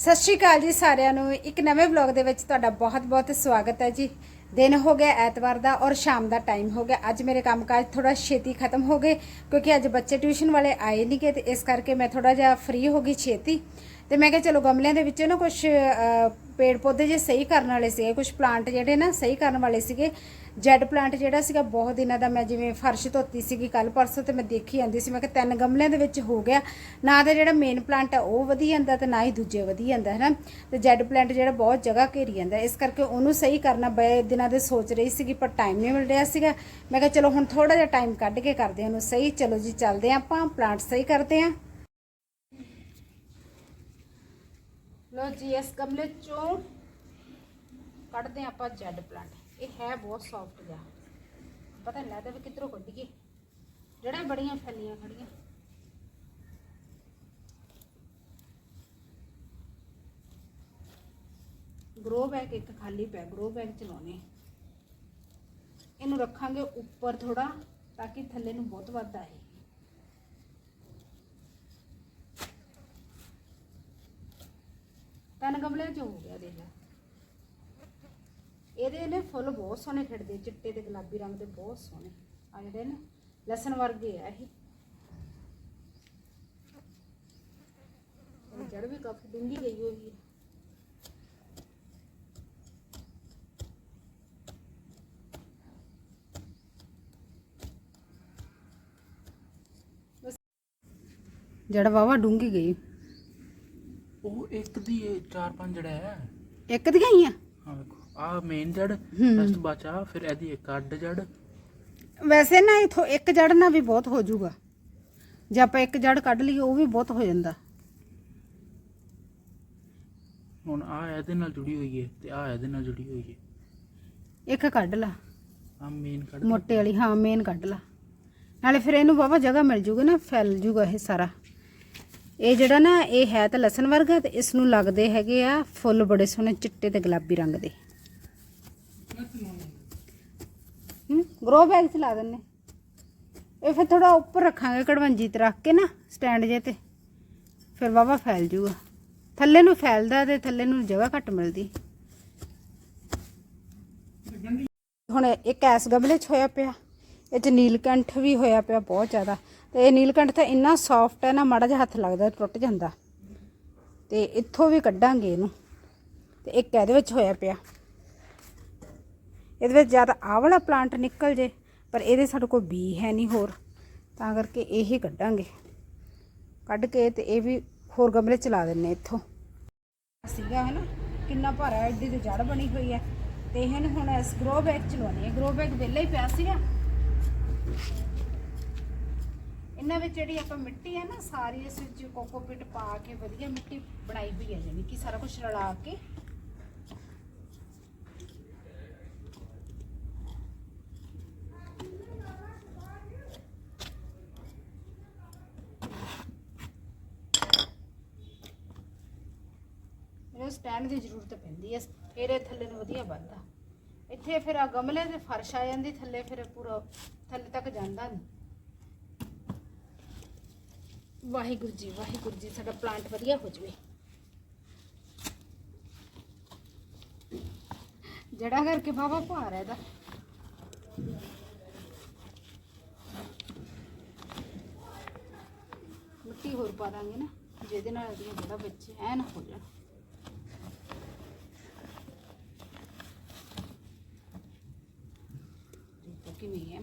ਸਤਿ ਸ਼੍ਰੀ ਅਕਾਲ ਜੀ ਸਾਰਿਆਂ ਨੂੰ। ਇੱਕ ਨਵੇਂ ਵਲੌਗ ਦੇ ਵਿੱਚ ਤੁਹਾਡਾ ਬਹੁਤ-ਬਹੁਤ ਸਵਾਗਤ ਹੈ ਜੀ। ਦਿਨ ਹੋ ਗਿਆ ਐਤਵਾਰ ਦਾ ਔਰ ਸ਼ਾਮ ਦਾ ਟਾਈਮ ਹੋ ਗਿਆ। ਅੱਜ ਮੇਰੇ ਕੰਮਕਾਜ ਥੋੜਾ ਛੇਤੀ ਖਤਮ ਹੋ ਗਏ ਕਿਉਂਕਿ ਅੱਜ ਬੱਚੇ ਟਿਊਸ਼ਨ ਵਾਲੇ ਆਏ ਨਹੀਂ ਗਏ ਤੇ ਇਸ ਕਰਕੇ ਮੈਂ ਥੋੜਾ ਜਿਹਾ ਫ੍ਰੀ ਹੋ ਗਈ ਛੇਤੀ। ਤੇ ਮੈਂ ਕਿਹਾ ਚਲੋ ਗਮਲਿਆਂ ਦੇ ਵਿੱਚ ਨਾ ਕੁਝ ਪੇੜ ਪੌਦੇ ਜੇ ਸਹੀ ਕਰਨ ਵਾਲੇ ਸੀਗੇ ਕੁਝ ਪਲਾਂਟ ਜਿਹੜੇ ਨਾ ਸਹੀ ਕਰਨ ਵਾਲੇ ਸੀਗੇ ਜੈਡ ਪਲਾਂਟ ਜਿਹੜਾ ਸੀਗਾ, ਬਹੁਤ ਦਿਨਾਂ ਦਾ ਮੈਂ ਜਿਵੇਂ ਫਰਸ਼ ਧੋਤੀ ਸੀਗੀ ਕੱਲ ਪਰਸੋਂ ਤੇ ਮੈਂ ਦੇਖੀ ਜਾਂਦੀ ਸੀ, ਮੈਂ ਕਿਹਾ ਤਿੰਨ ਗਮਲਿਆਂ ਦੇ ਵਿੱਚ ਹੋ ਗਿਆ। ਨਾ ਤਾਂ ਜਿਹੜਾ ਮੇਨ ਪਲਾਂਟ ਆ, ਉਹ ਵਧੀ ਜਾਂਦਾ ਤੇ ਨਾ ਹੀ ਦੂਜੇ ਵਧੀ ਜਾਂਦਾ ਹੈ ਨਾ ਤੇ ਜੈਡ ਪਲਾਂਟ ਜਿਹੜਾ ਬਹੁਤ ਜਗ੍ਹਾ ਘੇਰੀ ਜਾਂਦਾ, ਇਸ ਕਰਕੇ ਉਹਨੂੰ ਸਹੀ ਕਰਨਾ ਬੜੇ ਦਿਨਾਂ ਦੇ ਸੋਚ ਰਹੀ ਸੀਗੀ, ਪਰ ਟਾਈਮ ਨਹੀਂ ਮਿਲ ਰਿਹਾ ਸੀਗਾ। ਮੈਂ ਕਿਹਾ ਚਲੋ ਹੁਣ ਥੋੜਾ ਜਿਹਾ ਟਾਈਮ ਕੱਢ ਕੇ ਕਰਦੇ ਹਾਂ ਉਹਨੂੰ ਸਹੀ। ਚਲੋ ਜੀ, ਚੱਲਦੇ ਹਾਂ ਆਪਾਂ ਪਲਾਂਟ ਸਹੀ ਕਰਦੇ ਹਾਂ। ਲੋ ਜੀ, ਇਸ ਗਮਲੇ ਚੋਂ ਕੱਢਦੇ ਹਾਂ ਆਪਾਂ ਜੈਡ ਪਲਾਂਟ ਇਹ ਹੈ ਬਹੁਤ ਸੌਫਟ ਜਿਹਾ। ਪਤਾ ਨਹੀਂ ਲੱਗਦਾ ਵੀ ਕਿੱਧਰੋਂ ਕੱਢੀਏ ਜਿਹੜਾ ਬੜੀਆਂ ਫੈਲੀਆਂ ਖੜੀਆਂ। ਗਰੋ ਬੈਗ ਇੱਕ ਖਾਲੀ ਪਿਆ ਗਰੋ ਬੈਗ ਚਲਾਉਣੇ ਇਹਨੂੰ ਰੱਖਾਂਗੇ ਉੱਪਰ ਥੋੜਾ ਤਾਂ ਕਿ ਥੱਲੇ ਨੂੰ ਬਹੁਤ ਵੱਧ ਆਏ। ਤਿੰਨ ਗਮਲਿਆਂ ਚ ਹੋ ਗਿਆ ਦੇਖ ਲੈ। ਇਹਦੇ ਨੇ ਫੁੱਲ ਬਹੁਤ ਸੋਹਣੇ ਖਿੜਦੇ ਚਿੱਟੇ ਤੇ ਗੁਲਾਬੀ ਰੰਗ ਦੇ ਬਹੁਤ ਸੋਹਣੇ। ਆ ਜਿਹੜੇ ਨੇ ਲਸਣ ਵਰਗੇ ਆ ਇਹ। ਜੜ ਵੀ ਕਾਫੀ ਡੂੰਗੀ ਗਈ ਹੋਈ ਹੈ ਜੜ ਵਾਵਾ ਡੂੰਗੀ ਗਈ। ਉਹ ਇੱਕ ਦੀ ਇਹ ਚਾਰ ਪੰਜ ਜੜਾ ਹੈ। ਇੱਕ ਦੀਆਂ ਹੀ ਆ? ਹਾਂ ਵੇਖੋ। ਆ ਮੇਨ ਜੜ। ਇਸ ਤੋਂ ਬਚਾ ਫਿਰ ਇਹਦੀ ਇੱਕ ਅੱਡ ਜੜ ਵੈਸੇ ਨਾ ਇਥੋਂ ਇੱਕ ਜੜ ਨਾਲ ਵੀ ਬਹੁਤ ਹੋ ਜਾਊਗਾ। ਜੇ ਆਪਾਂ ਇੱਕ ਜੜ ਕੱਢ ਲਈਏ ਉਹ ਵੀ ਬਹੁਤ ਹੋ ਜਾਂਦਾ। ਹੁਣ ਆ ਇਹਦੇ ਨਾਲ ਜੁੜੀ ਹੋਈ ਹੈ ਤੇ ਆ ਇਹਦੇ ਨਾਲ ਜੁੜੀ ਹੋਈ ਹੈ ਇੱਕ ਕੱਢ ਲਾ। ਆ ਮੇਨ ਕੱਢ ਮੋਟੇ ਵਾਲੀ ਹਾਂ ਮੇਨ ਕੱਢ ਲਾ। ਨਾਲੇ ਫਿਰ ਇਹਨੂੰ ਵਾਵਾ ਜਗ੍ਹਾ ਮਿਲ ਜੂਗੀ ਨਾ ਫੈਲ ਜੂਗਾ ਇਹ ਸਾਰਾ। ਇਹ ਜਿਹੜਾ ਨਾ ਇਹ ਹੈ ਤਾਂ ਲਸਣ ਵਰਗਾ ਤੇ ਇਸ ਨੂੰ ਲੱਗਦੇ ਹੈਗੇ ਆ ਫੁੱਲ ਬੜੇ ਸੋਹਣੇ ਚਿੱਟੇ ਤੇ ਗੁਲਾਬੀ ਰੰਗ ਦੇ। ਹੂੰ? ਗਰੋ ਬੈਗ ਚ ਲਾ ਦਿੰਨੇ। ਇਹ ਫਿਰ ਥੋੜਾ ਉੱਪਰ ਰੱਖਾਂਗੇ ਕੜਵੰਜੀ ਤੇ ਰੱਖ ਕੇ ਨਾ ਸਟੈਂਡ ਜੇ ਤੇ। ਫਿਰ ਵਾਵਾ ਫੈਲ ਜੂਗਾ। ਥੱਲੇ ਨੂੰ ਫੈਲਦਾ ਤੇ ਥੱਲੇ ਨੂੰ ਜਗ੍ਹਾ ਘੱਟ ਮਿਲਦੀ। ਹੁਣ ਇੱਕ ਐਸ ਗਮਲੇ 'ਚ ਹੋਇਆ ਪਿਆ। ਇਹ 'ਚ ਨੀਲਕੰਠ ਵੀ ਹੋਇਆ ਪਿਆ ਬਹੁਤ ਜ਼ਿਆਦਾ। ਤੇ ਇਹ ਨੀਲਕੰਠ ਤਾਂ ਇੰਨਾ ਸੌਫਟ ਹੈ ਨਾ, ਮਾੜਾ ਜਿਹਾ ਹੱਥ ਲੱਗਦਾ ਟੁੱਟ ਜਾਂਦਾ। ਤੇ ਇੱਥੋਂ ਵੀ ਕੱਢਾਂਗੇ ਇਹਨੂੰ। ਤੇ ਇੱਕ ਇਹਦੇ ਵਿੱਚ ਹੋਇਆ ਪਿਆ। ਇਹਦੇ ਵਿੱਚ ਜ਼ਿਆਦਾ ਆਹ ਵਾਲਾ ਪਲਾਂਟ ਨਿਕਲ ਜੇ, ਪਰ ਇਹਦੇ ਸਾਡੇ ਕੋਲ ਬੀ ਹੈ ਨਹੀਂ ਹੋਰ। ਤਾਂ ਕਰਕੇ ਇਹ ਹੀ ਕੱਢਾਂਗੇ। ਕੱਢ ਕੇ ਤੇ ਇਹ ਵੀ ਹੋਰ ਗਮਲੇ ਚਲਾ ਲਾ ਦਿੰਨੇ ਇੱਥੋਂ। ਸੀਗਾ ਹੈ ਨਾ ਕਿੰਨਾ ਭਾਰਾ ਐਡੀ ਤੇ ਜੜ ਬਣੀ ਹੋਈ ਹੈ। ਤੇ ਇਹਨ ਹੁਣ ਇਸ ਗਰੋ ਬੈਗ ਚ ਲਵਾਉਣੀ ਹੈ। ਗਰੋ ਬੈਗ ਵਿਹਲਾ ਹੀ ਪਿਆ ਸੀਗਾ। ਇਹਨਾਂ ਵਿੱਚ ਜਿਹੜੀ ਆਪਾਂ ਮਿੱਟੀ ਹੈ ਨਾ, ਸਾਰੀ ਇਸ ਵਿੱਚ ਕੋਕੋਪਿਟ ਪਾ ਕੇ ਵਧੀਆ ਮਿੱਟੀ ਬਣਾਈ ਹੋਈ ਹੈ ਜਾਨੀ ਕਿ ਸਾਰਾ ਕੁਝ ਰਲਾ ਕੇ। ਮੈਨੂੰ ਦੀ ਜ਼ਰੂਰਤ ਪੈਂਦੀ ਹੈ ਫਿਰ ਇਹ ਥੱਲੇ ਨੂੰ ਵਧੀਆ ਵੱਧਦਾ। ਇੱਥੇ ਫਿਰ ਆ ਗਮਲੇ ਦੇ ਫਰਸ਼ ਆ ਜਾਂਦੀ, ਥੱਲੇ ਫਿਰ ਪੂਰਾ ਥੱਲੇ ਤੱਕ ਜਾਂਦਾ ਨਹੀਂ ਵਾਹਿਗੁਰੂ ਜੀ ਵਾਹਿਗੁਰੂ ਜੀ, ਸਾਡਾ ਪਲਾਂਟ ਵਧੀਆ ਹੋ ਜਵੇ। ਜੜਾ ਕਰਕੇ ਬਾਬਾ ਭਾਰ ਹੈ ਇਹਦਾ। ਮਿੱਟੀ ਹੋਰ ਪਾ ਦਾਂਗੇ ਨਾ, ਜਿਹਦੇ ਨਾਲ ਇਹਦੀਆਂ ਜਿਹੜਾ ਬੱਚੇ ਐਨ ਹੋ ਜਾਣ। ਦੇਖੋ ਕਿਵੇਂ ਹੈ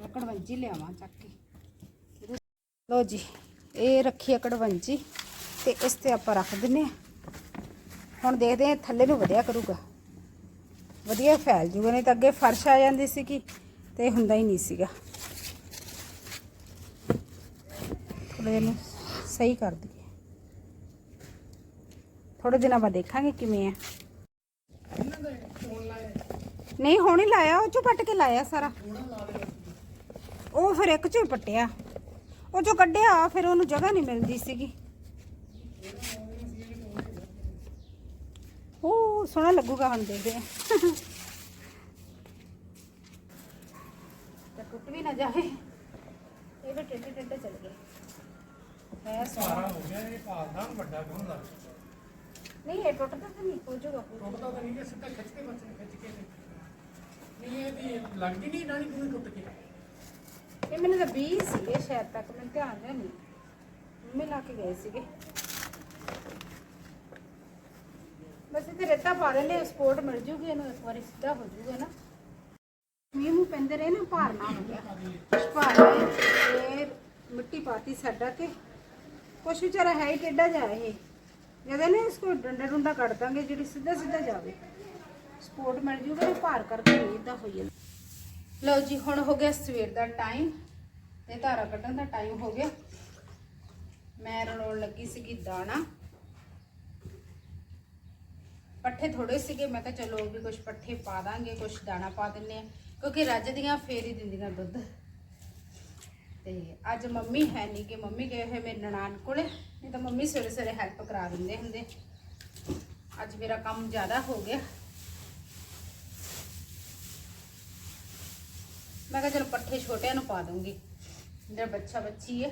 ਮੈਂ ਕੜਵੰਜੀ ਲਿਆਵਾਂ ਚੱਕ ਕੇ। ਇਹਦੇ- ਜੀ, ਇਹ ਰੱਖੀ ਆ ਕੜਵੰਜੀ ਤੇ ਇਸ ਤੇ ਆਪਾਂ ਰੱਖ ਦਿੰਨੇ ਆ। ਹੁਣ ਦੇਖਦੇ ਆ ਥੱਲੇ ਨੂੰ ਵਧਿਆ ਕਰੂਗਾ। ਵਧੀਆ ਫੈਲ ਜੂਗਾ, ਨਹੀਂ ਤਾਂ ਅੱਗੇ ਫਰਸ਼ ਆ ਜਾਂਦੀ ਸੀਗੀ ਤੇ ਹੁੰਦਾ ਹੀ ਨਹੀਂ ਸੀਗਾ। ਥੋੜੇ ਨੂੰ ਸਹੀ ਕਰ ਦਈਏ। ਥੋੜੇ ਦਿਨਾਂ ਬਾਅਦ ਦੇਖਾਂਗੇ ਕਿਵੇਂ ਆ। ਨਹੀਂ, ਹੁਣ ਲਾਇਆ, ਉਹ ਚੋਂ ਪੱਟ ਕੇ ਲਾਇਆ ਸਾਰਾ। ਉਹ ਫਿਰ ਇੱਕ ਚੋਂ ਪੱਟਿਆ। ਉਹ ਚੋਂ ਕੱਢਿਆ, ਫਿਰ ਉਹਨੂੰ ਜਗ੍ਹਾ ਨਹੀਂ ਮਿਲਦੀ ਸੀਗੀ। ਉਹ ਸੋਹਣਾ ਲੱਗੂਗਾ ਹੁਣ ਦੇਖਦੇ ਆ। ਤੇ ਟੁੱਟ ਵੀ ਨਾ ਜਾਵੇ। ਇਹ ਵੀ ਟੇਡੇ ਟੇਡੇ ਚੱਲ ਗਏ। ਹੈ ਸਾਰਾ ਹੋ ਗਿਆ, ਇਹ ਭਾਲਦਾ ਵੱਡਾ ਕਿਉਂ ਦਾ ਨਹੀਂ ਇਹ ਟੁੱਟਦਾ ਤਾਂ ਨਹੀਂ ਹੋ ਜਾਊਗਾ ਪੂਰਾ। ਟੁੱਟਦਾ ਤਾਂ ਨਹੀਂ ਕਿ ਸਿੱਧਾ ਖਿੱਚ ਕੇ ਬੱਚੇ ਨੂੰ ਖਿੱਚ ਕੇ ਨਹੀਂ ਇਹਦੀ ਲੱਗਦੀ ਨਹੀਂ ਡਾਣੀ ਕਿਵੇਂ ਟੁੱਟ ਕੇ। ਇਹ ਮੈਨੂੰ ਤਾਂ 20 ਸੀਗੇ ਸ਼ਾਇਦ ਤੱਕ ਮੈਨੂੰ ਧਿਆਨ ਜਿਹਾ ਨਹੀਂ। ਮੰਮੀ ਲਾ ਕੇ ਗਏ ਸੀਗੇ। ਬਸ ਇੱਥੇ ਰੇਤਾ ਪਾ ਦੇਣੇ ਸਪੋਰਟ ਮਿਲ ਜੂਗੀ ਇਹਨੂੰ ਇੱਕ ਵਾਰੀ ਸਿੱਧਾ ਹੋ ਜੂਗਾ ਨਾ। ਮੀਂਹ ਮੂੰਹ ਪੈਂਦੇ ਰਹੇ ਨਾ ਭਾਰ ਨਾ ਹੋ ਗਿਆ। ਭਾਰ ਹੈ ਇਹ ਮਿੱਟੀ ਪਾਤੀ ਸਾਡਾ ਤੇ। ਕੁਛ ਵਿਚਾਰਾ ਹੈ ਹੀ ਟੇਡਾ ਜਾ ਇਹ। ਜਦੋਂ ਨੇ ਇਸਕੋ ਡੰਡਾ ਡੁੰਡਾ ਕੱਢ ਦਾਂਗੇ, ਜਿਹੜੀ ਸਿੱਧਾ ਸਿੱਧਾ ਜਾਵੇ। ਸਪੋਰਟ ਮਿਲ ਜੂਗਾ ਤੇ ਭਾਰ ਕਰਕੇ ਇਦਾਂ ਹੋ ਜਾਂਦਾ। ਲਓ ਜੀ, ਹੁਣ ਹੋ ਗਿਆ ਸਵੇਰ ਦਾ ਟਾਈਮ ਤੇ ਧਾਰਾ ਕੱਢਣ ਦਾ ਟਾਈਮ ਹੋ ਗਿਆ। ਮੈਂ ਰਲਾਉਣ ਲੱਗੀ ਸੀਗੀ ਦਾਣਾ। ਪੱਠੇ ਥੋੜੇ ਸੀਗੇ, ਮੈਂ ਕਿਹਾ ਚਲੋ ਵੀ ਕੁਝ ਪੱਠੇ ਪਾ ਦਾਂਗੇ ਕੁਝ ਦਾਣਾ ਪਾ ਦਿੰਨੇ ਆ ਕਿਉਂਕਿ ਰੱਜ ਦੀਆਂ ਫੇਰ ਹੀ ਦਿੰਦੀਆਂ ਦੁੱਧ। ਤੇ ਅੱਜ ਮੰਮੀ ਹੈ ਨਹੀਂ ਕਿ ਮੰਮੀ ਗਏ ਹੋਏ ਮੇਰੇ ਨਨਾਣ ਕੋਲੇ। ਨਹੀਂ ਤਾਂ ਮੰਮੀ ਸਵੇਰੇ ਸਵੇਰੇ ਹੈਲਪ ਕਰਾ ਦਿੰਦੇ ਹੁੰਦੇ। ਅੱਜ ਮੇਰਾ ਕੰਮ ਜ਼ਿਆਦਾ ਹੋ ਗਿਆ। ਮੈਂ ਕਿਹਾ ਚਲੋ ਪੱਠੇ ਛੋਟਿਆਂ ਨੂੰ ਪਾ ਦੂੰਗੀ ਜਿਹੜਾ ਬੱਚਾ ਬੱਚੀ ਹੈ।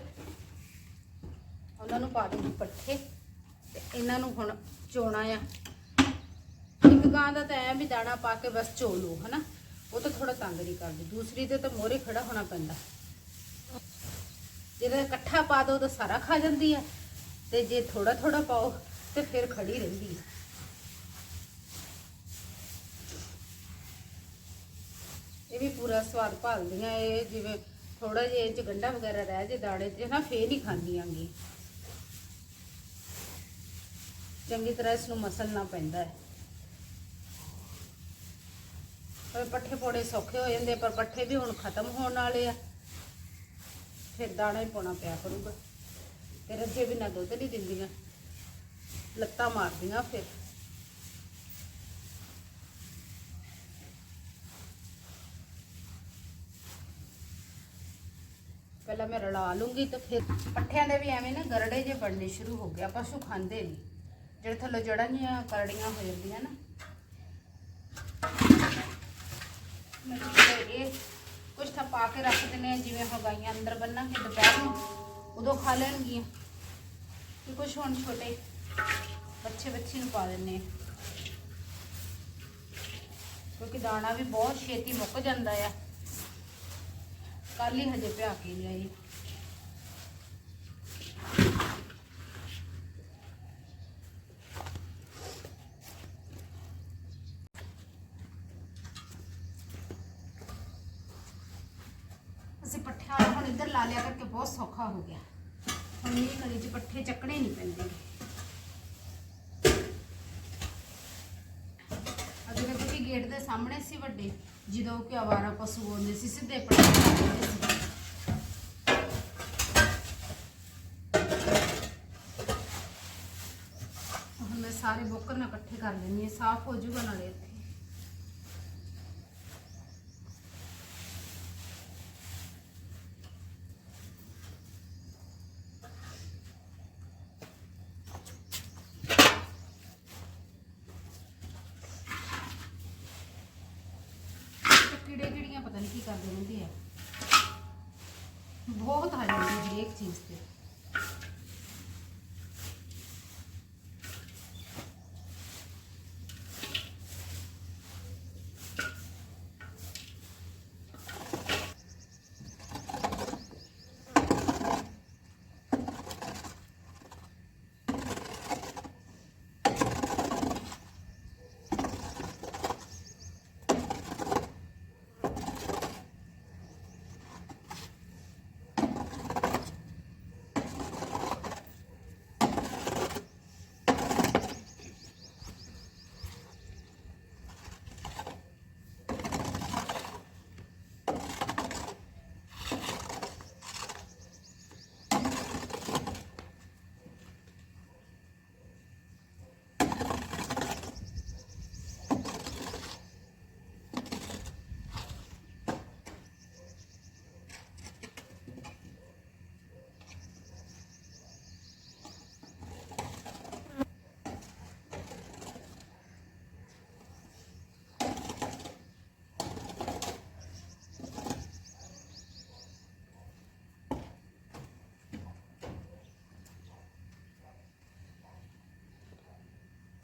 ਉਹਨਾਂ ਨੂੰ ਪਾ ਦੂੰਗੀ ਪੱਠੇ ਤੇ ਇਹਨਾਂ ਨੂੰ ਹੁਣ ਚੋਣਾ ਆ। ਇੱਕ ਗਾਂ ਦਾ ਤਾਂ ਐ ਵੀ ਦਾਣਾ ਪਾ ਕੇ ਬਸ ਚੋ ਲਓ, ਹਨਾ? ਉਹ ਤਾਂ ਥੋੜਾ ਤੰਗ ਨਹੀਂ ਕਰਦੀ। ਦੂਸਰੀ ਤੇ ਤਾਂ ਮੋਰੇ ਖੜਾ ਹੋਣਾ ਪੈਂਦਾ। ਜਿਹੜਾ ਇਕੱਠਾ ਪਾ ਦੋ ਤਾਂ ਸਾਰਾ ਖਾ ਜਾਂਦੀ ਹੈ। ਤੇ ਜੇ ਥੋੜਾ ਥੋੜਾ ਪਾਓ ਤੇ ਫਿਰ ਖੜੀ ਰਹਿੰਦੀ ਹੈ ਇਹ ਵੀ ਪੂਰਾ ਸਵਾਦ ਭਾਲਦੀਆਂ ਇਹ, ਜਿਵੇਂ ਥੋੜਾ ਜਿਹਾ ਇਹ ਚ ਗੰਡਾ ਵਗੈਰਾ ਰਹਿ ਜੇ ਦਾਣੇ ਚ ਨਾ ਫੇਰ ਨਹੀਂ ਖਾਂਦੀਆਂਗੀ ਚੰਗੀ ਤਰ੍ਹਾਂ ਇਸ ਨੂੰ ਮਸਲਣਾ ਪੈਂਦਾ ਹੈ। ਪਰ ਪੱਠੇ ਪੋੜੇ ਸੌਖੇ ਹੋ ਜਾਂਦੇ ਪਰ ਪੱਠੇ ਵੀ ਹੁਣ ਖਤਮ ਹੋਣ ਵਾਲੇ ਆ। ਫਿਰ ਦਾਣਾ ਹੀ ਪਾਉਣਾ ਪਿਆ ਕਰੂਗਾ। ਤੇ ਰੱਜੇ ਬਿਨਾਂ ਦੁੱਧ ਨਹੀਂ ਦਿੰਦੀਆਂ। ਲੱਤਾਂ ਮਾਰਦੀਆਂ ਫਿਰ। ਪਹਿਲਾਂ ਮੈਂ ਰਲਾ ਲੂੰਗੀ ਤਾਂ ਫਿਰ ਪੱਠਿਆਂ ਦੇ ਵੀ ਐਵੇਂ ਨਾ ਗਰੜੇ ਜੇ ਬਣਨੇ ਸ਼ੁਰੂ ਹੋ ਗਏ। ਪਸ਼ੂ ਖਾਂਦੇ ਨਹੀਂ ਜਿਹੜੇ ਥੱਲੇ ਜੜਾਂ ਜੀਆਂ ਕਰੜੀਆਂ ਹੋ ਜਾਂਦੀਆਂ ਨਾ। ਮੈਂ ਇਹ ਕੁਝ ਤਾਂ ਪਾ ਕੇ ਰੱਖ ਦਿੰਦੇ ਆ, ਜਿਵੇਂ ਹੁਣ ਗਾਈਆਂ ਅੰਦਰ ਬੰਨਾਂਗੇ ਦੁਪਹਿਰ। ਨੂੰ ਉਦੋਂ ਖਾ ਲੈਣਗੀਆਂ। ਤੇ ਕੁਝ ਹੁਣ ਛੋਟੇ ਬੱਚੇ ਬੱਚੀ ਨੂੰ ਪਾ ਦਿੰਨੇ ਕਿਉਂਕਿ ਦਾਣਾ ਵੀ ਬਹੁਤ ਛੇਤੀ ਮੁੱਕ ਜਾਂਦਾ ਆ। ਕੱਲ ਹੀ ਹਜੇ ਪਿਆ ਕੇ ਲਿਆਈ ਅਸੀਂ ਪੱਠਿਆਂ ਵਾਲਾ ਹੁਣ ਇੱਧਰ ਲਾ ਲਿਆ ਕਰਕੇ ਬਹੁਤ ਸੌਖਾ ਹੋ ਗਿਆ ਹੁਣ ਇਹ ਕਲੀ ਚ ਪੱਠੇ ਚੱਕਣੇ ਨਹੀਂ ਪੈਂਦੇ ਅੱਗੇ ਤਾਂ ਕਿਉਂਕਿ ਗੇਟ ਦੇ ਸਾਹਮਣੇ ਸੀ ਵੱਡੇ, ਜਦੋਂ ਕਿ ਆਵਾਰਾ ਪਸ਼ੂ ਆਉਂਦੇ ਸੀ, ਸਿੱਧੇ ਪੱਠੇ ਸੀ। ਹੁਣ ਮੈਂ ਸਾਰੇ ਬੋਕਰ ਨਾਲ ਇਕੱਠੇ ਕਰ ਲੈਣੀ ਹੈ, ਸਾਫ਼ ਹੋ ਜਾਊਗਾ ਨਾਲੇ ਇੱਥੇ ਤੇ ਕੀੜੇ ਕਿਹੜੀਆਂ ਪਤਾ ਨਹੀਂ ਕੀ ਕਰਦੇ ਰਹਿੰਦੇ ਆ। ਬਹੁਤ ਆ ਜਾਂਦੀ ਹਰੇਕ ਚੀਜ਼ ਤੇ।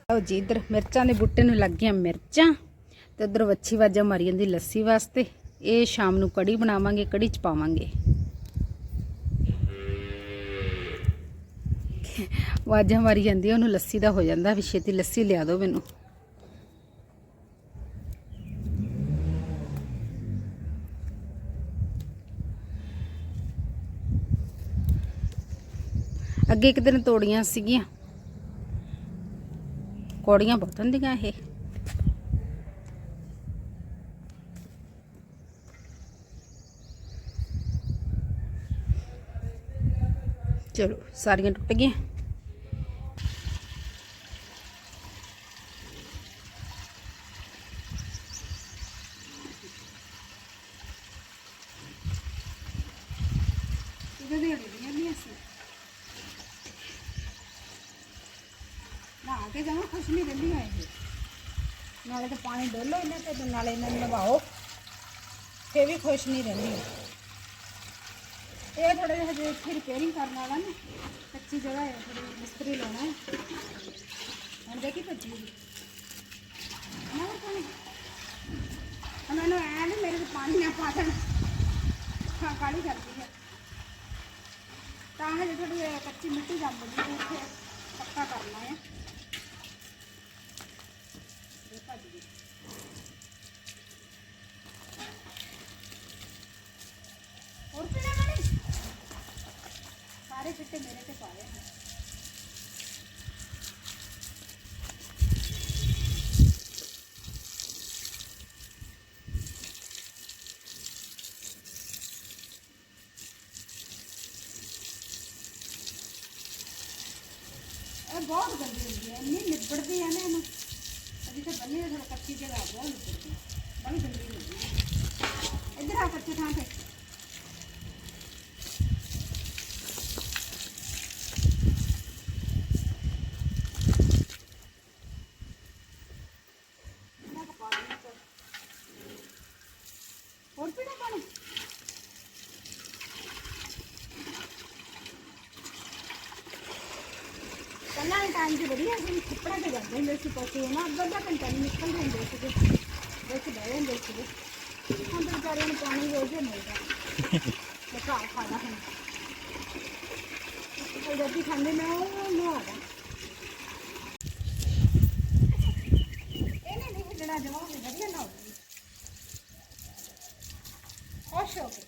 ਲਓ ਜੀ, ਇੱਧਰ ਮਿਰਚਾਂ ਦੇ ਬੂਟੇ ਨੂੰ ਲੱਗ ਗਈਆਂ ਮਿਰਚਾਂ ਤੇ ਉਧਰ ਵੱਛੀ ਵਾਜਾ ਮਾਰੀ ਜਾਂਦੀ ਲੱਸੀ ਵਾਸਤੇ। ਇਹ ਸ਼ਾਮ ਨੂੰ ਕੜੀ ਬਣਾਵਾਂਗੇ, ਕੜੀ ਚ ਪਾਵਾਂਗੇ। ਵਾਜਾ ਮਾਰੀ ਜਾਂਦੀ ਉਹਨੂੰ ਲੱਸੀ ਦਾ ਹੋ ਜਾਂਦਾ ਵੀ ਛੇਤੀ ਲੱਸੀ ਲਿਆ ਦਿਓ ਮੈਨੂੰ। ਅੱਗੇ ਇੱਕ ਦਿਨ ਤੋੜੀਆਂ ਸੀਗੀਆਂ। ਕੌੜੀਆਂ ਬਹੁਤ ਹੁੰਦੀਆਂ ਇਹ। ਚਲੋ ਸਾਰੀਆਂ ਟੁੱਟ ਗਈਆਂ ਇਹਦੇ ਦੇ ਰਹੀਆਂ ਨਹੀਂ ਅਸੀਂ ਨਾ ਕੇ ਜਮਾ ਖੁਸ਼ ਨਹੀਂ ਰਹਿੰਦੀਆਂ ਇਹ ਨਾਲੇ ਤਾਂ ਪਾਣੀ ਡੋਲੋ ਇਹਨਾਂ ਤੇ ਤੇ ਇਹਨਾਂ ਨੂੰ ਨਵਾਓ ਫੇ ਵੀ ਖੁਸ਼ ਨਹੀਂ ਰਹਿੰਦੀਆਂ ਇਹ ਥੋੜੇ ਜਿਹੇ ਹਜੇ ਇੱਥੇ ਰਿਪੇਅਰਿੰਗ ਕਰਨ ਵਾਲਾ ਨਾ, ਕੱਚੀ ਜਗ੍ਹਾ ਹੈ ਥੋੜੀ ਮਿਸਤਰੀ ਲਾਉਣਾ ਹੈ। ਹੁਣ ਦੇਖੀ ਭੱਜੀ ਨਾ ਪਾਣੀ ਹੁਣ ਮੈਨੂੰ ਐ ਨੀ ਮੇਰੇ ਤੇ ਪਾਣੀ ਨਾ ਪਾ ਦੇਣ। ਹਾਂ ਕਾਲੀ ਕਰਦੀ ਹੈ। ਤਾਂ ਹਜੇ ਥੋੜੀ ਕੱਚੀ ਮਿੱਟੀ ਜੰਮ ਗਈ ਹੈ ਪੱਕਾ ਕਰਨਾ ਹੈ ਇਹ ਭੱਜ ਗਈ ਹੋਰ ਪੀਣਾ ਪਾਣੀ ਸਾਰੇ ਚਿੱਟੇ ਮੇਰੇ ਤੇ ਪਾਏ ਆ। ਇਹ ਬਹੁਤ ਗੰਦੀ ਹੁੰਦੀ ਹੈ ਇੰਨੀ ਲਿਬੜਦੀ ਹੈ ਨਾ ਇਹਨੂੰ ਅਜੀ ਤਾਂ ਬੰਨੇ ਥੋੜਾ ਕੱਚੀ ਜਗ੍ਹਾ ਬਹੁਤ ਲਿਬੜਦੀ ਹੈ ਬੜੀ ਗੰਦੀ ਹੁੰਦੀ ਹੈ ਇੱਧਰ ਆ ਕੱਚੇ ਥਾਂ ਤੇ ਇਹਨਾਂ ਕੁ ਪਾ ਦੇਣਾ ਫਿਰ। ਹੋਰ ਪੀਣਾ ਪਾਣੀ ਪਹਿਲਾਂ ਦੇ ਟਾਈਮ 'ਚ ਤੇ ਜਾਂਦੇ ਹੁੰਦੇ ਸੀ ਪੋਤੇ ਨਾ ਅੱਧਾ ਅੱਧਾ ਘੰਟਾ ਨਹੀਂ ਨਿਕਲ ਜਾਂਦੇ ਸੀਗੇ ਵਿੱਚ ਬਹਿ ਜਾਂਦੇ ਸੀਗੇ ਹੁਣ ਤਾਂ ਵਿਚਾਰਿਆਂ ਨੂੰ ਪਾਣੀ ਰੋਜ਼ ਹੀ ਮਿਲਦਾ ਮੈਂ ਘਰ ਖਾਣਾ ਹੁਣ ਕੋਈ ਰੋਟੀ ਖਾਂਦੇ ਮੈਂ ਉਹ ਨਹਾਦਾ ਇਹਨੇ ਨਹੀਂ ਹਿੱਲਣਾ ਜਮਾ ਵੀ ਵਧੀਆ ਨਾ ਹੋਵੇ ਖੁਸ਼ ਹੋ ਕੇ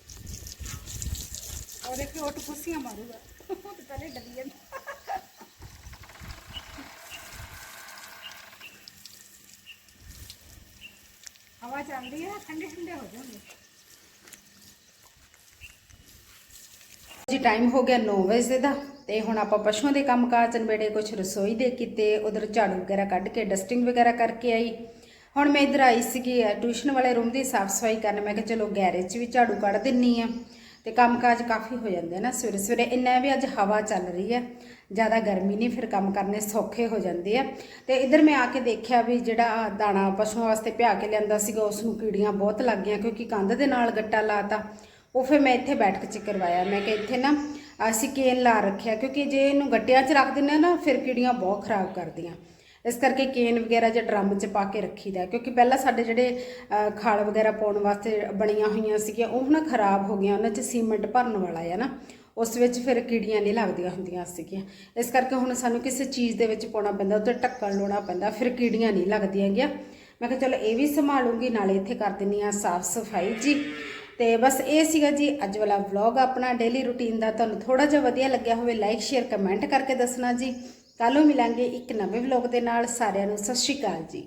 ਔਰ ਇੱਕ ਉਹ ਮਾਰੂਗਾ ਉਹ ਤਾਂ ਪਹਿਲੇ ਡਰੀ ਹਵਾ ਚੱਲਦੀ ਹੈ, ਠੰਡੇ ਠੰਡੇ ਹੋ ਜਾਣਗੇ। ਜੀ ਟਾਈਮ ਹੋ ਗਿਆ 9 ਵਜੇ ਦਾ ਤੇ ਹੁਣ ਆਪਾਂ ਪਸ਼ੂਆਂ ਦੇ ਕੰਮ ਕਾਜ ਨਵੇੜੇ ਕੁਝ ਰਸੋਈ ਦੇ ਕੀਤੇ ਉਧਰ ਝਾੜੂ ਵਗੈਰਾ ਕੱਢ ਕੇ ਡਸਟਿੰਗ ਵਗੈਰਾ ਕਰਕੇ ਆਈ। ਹੁਣ ਮੈਂ ਇਧਰ ਆਈ ਸੀਗੀ ਟਿਊਸ਼ਨ ਵਾਲੇ ਰੂਮ ਦੀ ਸਾਫ਼ ਸਫ਼ਾਈ ਕਰਨ। ਮੈਂ ਕਿਹਾ ਚਲੋ ਗੈਰੇਜ 'ਚ ਵੀ ਝਾੜੂ ਕੱਢ ਦਿੰਨੀ ਆ। ਤੇ ਕੰਮ ਕਾਜ ਕਾਫੀ ਹੋ ਜਾਂਦੇ ਆ ਨਾ ਸਵੇਰੇ ਸਵੇਰੇ। ਇੰਨਾ ਵੀ ਅੱਜ ਹਵਾ ਚੱਲ ਰਹੀ ਹੈ ਜ਼ਿਆਦਾ ਗਰਮੀ ਨਹੀਂ, ਫਿਰ ਕੰਮ ਕਰਨੇ ਸੌਖੇ ਹੋ ਜਾਂਦੇ ਆ। ਤੇ ਇਧਰ ਮੈਂ ਆ ਕੇ ਦੇਖਿਆ ਵੀ ਜਿਹੜਾ ਦਾਣਾ ਪਸ਼ੂਆਂ ਵਾਸਤੇ ਭਿਆ ਕੇ ਲਿਆਂਦਾ ਸੀਗਾ ਉਸ ਨੂੰ ਕੀੜੀਆਂ ਬਹੁਤ ਲੱਗ ਗਈਆਂ ਕਿਉਂਕਿ ਕੰਧ ਦੇ ਨਾਲ ਗੱਟਾ ਲਾਤਾ। ਉਹ ਫਿਰ ਮੈਂ ਇੱਥੇ ਬੈਠਕ 'ਚ ਕਰਵਾਇਆ। ਮੈਂ ਕਿ ਇੱਥੇ ਨਾ ਅਸੀਂ ਕੇਨ ਲਾ ਰੱਖਿਆ ਕਿਉਂਕਿ ਜੇ ਇਹਨੂੰ ਗੱਟਿਆਂ 'ਚ ਰੱਖ ਦਿੰਦੇ ਆ ਨਾ, ਫਿਰ ਕੀੜੀਆਂ ਬਹੁਤ ਖਰਾਬ ਕਰਦੀਆਂ। ਇਸ ਕਰਕੇ ਕੇਨ ਵਗੈਰਾ ਜਾਂ ਡਰਮ 'ਚ ਪਾ ਕੇ ਰੱਖੀਦਾ ਕਿਉਂਕਿ ਪਹਿਲਾਂ ਸਾਡੇ ਜਿਹੜੇ ਖਾਲ ਵਗੈਰਾ ਪਾਉਣ ਵਾਸਤੇ ਬਣੀਆਂ ਹੋਈਆਂ ਸੀਗੀਆਂ, ਉਹ ਨਾ ਖਰਾਬ ਹੋ ਗਈਆਂ, ਉਹਨਾਂ 'ਚ ਸੀਮੈਂਟ ਭਰਨ ਵਾਲਾ ਹੈ ਨਾ, ਉਸ ਵਿੱਚ ਫਿਰ ਕੀੜੀਆਂ ਨਹੀਂ ਲੱਗਦੀਆਂ ਹੁੰਦੀਆਂ ਸੀਗੀਆਂ। ਇਸ ਕਰਕੇ ਹੁਣ ਸਾਨੂੰ ਕਿਸੇ ਚੀਜ਼ ਦੇ ਵਿੱਚ ਪਾਉਣਾ ਪੈਂਦਾ, ਉੱਤੇ ਢੱਕਣ ਲਾਉਣਾ ਪੈਂਦਾ, ਫਿਰ ਕੀੜੀਆਂ ਨਹੀਂ ਲੱਗਦੀਆਂ ਹੈਗੀਆਂ। ਮੈਂ ਕਿਹਾ ਚਲੋ ਇਹ ਵੀ ਸੰਭਾਲੂਗੀ, ਨਾਲੇ ਇੱਥੇ ਕਰ ਦਿੰਨੀ ਆ ਸਾਫ਼ ਸਫ਼ਾਈ ਜੀ। ਤੇ ਬਸ ਇਹ ਸੀਗਾ ਜੀ, ਅੱਜ ਵਾਲਾ ਵਲੌਗ ਆਪਣਾ ਡੇਲੀ ਰੁਟੀਨ ਦਾ, ਤੁਹਾਨੂੰ ਥੋੜਾ ਜਿਹਾ ਵਧੀਆ ਲੱਗਿਆ ਹੋਵੇ ਲਾਈਕ ਸ਼ੇਅਰ ਕਮੈਂਟ ਕਰਕੇ ਦੱਸਣਾ ਜੀ। ਕੱਲ੍ਹ ਨੂੰ ਮਿਲਾਂਗੇ ਇੱਕ ਨਵੇਂ ਵਲੌਗ ਦੇ ਨਾਲ ਸਾਰਿਆਂ ਨੂੰ ਸਤਿ ਸ਼੍ਰੀ ਅਕਾਲ ਜੀ।